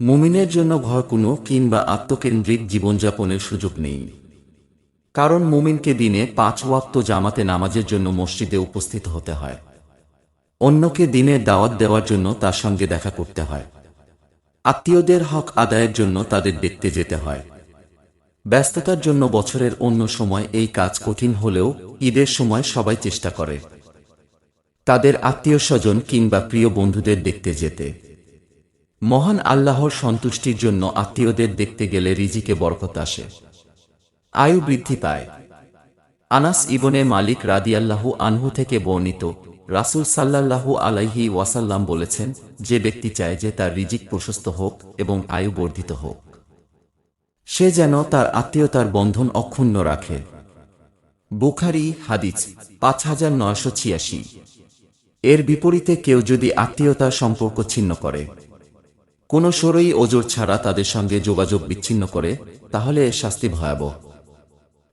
মুমিনের জন্য ঘর কোনো কিংবা আত্মকেন্দ্রিক জীবনযাপনের সুযোগ নেই। কারণ মুমিনকে দিনে পাঁচ ওয়াক্ত জামাতে নামাজের জন্য মসজিদে উপস্থিত হতে হয়। অন্যকে দিনে দাওয়াত দেওয়ার জন্য তার সঙ্গে দেখা করতে হয়। আত্মীয়দের হক আদায়ের জন্য তাদের দেখতে যেতে হয়। ব্যস্ততার জন্য বছরের অন্য সময় এই কাজ কঠিন হলেও ঈদের সময় সবাই চেষ্টা করে। তাদের আত্মীয় স্বজন কিংবা প্রিয় বন্ধুদের দেখতে যেতে। মহান আল্লাহর সন্তুষ্টির জন্য আত্মীয়দের দেখতে গেলে রিজিকে বরকত আসে। আয়ু বৃদ্ধি পায়। আনাস ইবনে মালিক রাদিয়াল্লাহু আনহু থেকে বর্ণিত রাসূল সাল্লাল্লাহু আলাইহি ওয়াসাল্লাম বলেছেন, যে ব্যক্তি চায় যে তার রিজিক প্রশস্ত হোক এবং আয়ু বর্ধিত হোক। সে যেন তার আত্মীয়তার বন্ধন অক্ষুণ্ণ রাখে। বুখারি, হাদিস পাঁচ হাজার নয়শো ছিয়াশি। এর বিপরীতে কেউ যদি আত্মীয়তার সম্পর্ক ছিন্ন করে কোনো সরই ওজোর ছাড়া তাদের সঙ্গে যোগাযোগ বিচ্ছিন্ন করে, তাহলে শাস্তি ভয়াবহ।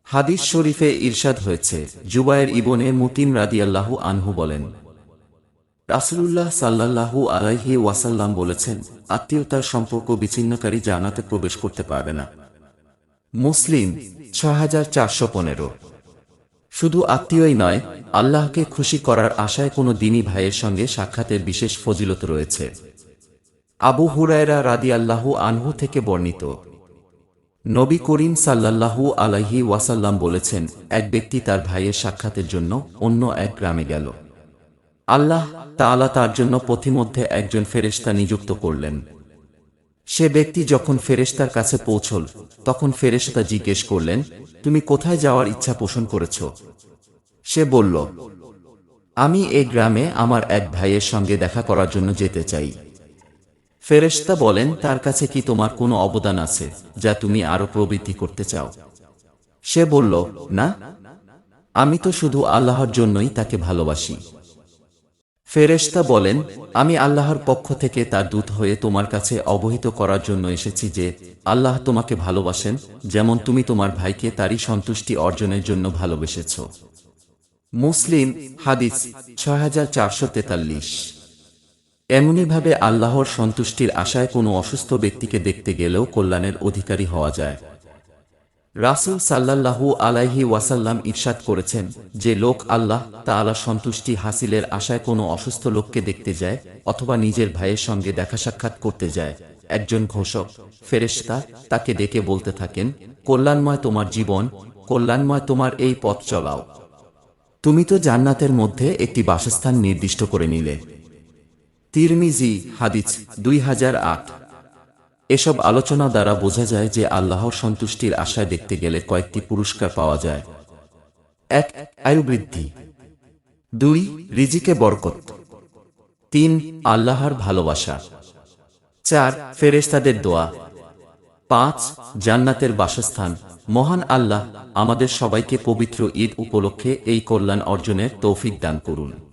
হাদিস শরীফে ইরশাদ হয়েছে, জুবায়ের ইবনে মুতিম রাদিয়াল্লাহু আনহু বলেন, রাসূলুল্লাহ সাল্লাল্লাহু আলাইহি ওয়াসাল্লাম বলেছেন, আত্মীয়তার সম্পর্ক বিচ্ছিন্নকারী জানাতে প্রবেশ করতে পারবে না। মুসলিম ছয় হাজার চারশো পনেরো। শুধু আত্মীয়ই নয়, আল্লাহকে খুশি করার আশায় কোনো দিনী ভাইয়ের সঙ্গে সাক্ষাতের বিশেষ ফজিলত রয়েছে। আবু হুরায়রা রাদি আল্লাহু আনহু থেকে বর্ণিত। নবী করিম সাল্লাল্লাহু আলাইহি ওয়াসাল্লাম বলেছেন, এক ব্যক্তি তার ভাইয়ের সাক্ষাতের জন্য অন্য এক গ্রামে গেল। আল্লাহ তাআলা তার জন্য পথিমধ্যে একজন ফেরেশতা নিযুক্ত করলেন। সে ব্যক্তি যখন ফেরেশতার কাছে পৌঁছল, তখন ফেরেশতা জিজ্ঞেস করলেন, তুমি কোথায় যাওয়ার ইচ্ছা পোষণ করেছ? সে বলল, আমি এই গ্রামে আমার এক ভাইয়ের সঙ্গে দেখা করার জন্য যেতে চাই। ফেরেশতা বলেন, তার কাছে কি তোমার কোনো অবদান আছে যা তুমি আরও প্রবৃদ্ধি করতে চাও? সে বলল, না, আমি তো শুধু আল্লাহর জন্যই তাকে ভালোবাসি। ফেরেশতা বলেন, আমি আল্লাহর পক্ষ থেকে তার দূত হয়ে তোমার কাছে অবহিত করার জন্য এসেছি যে আল্লাহ তোমাকে ভালোবাসেন, যেমন তুমি তোমার ভাইকে তারই সন্তুষ্টি অর্জনের জন্য ভালোবেসেছ। মুসলিম হাদিস ছয় হাজার চারশো তেতাল্লিশ। এমনিভাবে আল্লাহর সন্তুষ্টির আশায় কোনো অসুস্থ ব্যক্তিকে দেখতে গেলেও কল্যাণের অধিকারী হওয়া যায়। রাসুল সাল্লাল্লাহু আলাইহি ওয়াসাল্লাম ইরশাদ করেছেন যে লোক আল্লাহ তা তাআলা সন্তুষ্টি হাসিলের আশায় কোনো অসুস্থ লোককে দেখতে যায় অথবা নিজের ভাইয়ের সঙ্গে দেখা সাক্ষাৎ করতে যায়। একজন ঘোষক, ফেরেশতা, তাকে ডেকে বলতে থাকেন, কল্যাণময় তোমার জীবন, কল্যাণময় তোমার এই পথ চলাও। তুমি তো জান্নাতের মধ্যে একটি বাসস্থান নির্দিষ্ট করে নিলে। তিরমিজি, হাদিস দুই হাজার আট। এসব আলোচনা দ্বারা বোঝা যায় যে আল্লাহর সন্তুষ্টির আশায় দেখতে গেলে কয়েকটি পুরস্কার পাওয়া যায়। এক আয়ু বৃদ্ধি দুই, রিজিকে বরকত। তিন, আল্লাহর ভালোবাসা। চার, ফেরেশতাদের দোয়া। পাঁচ, জান্নাতের বাসস্থান। মহান আল্লাহ আমাদের সবাইকে পবিত্র ঈদ উপলক্ষে এই কল্যাণ অর্জনের তৌফিক দান করুন।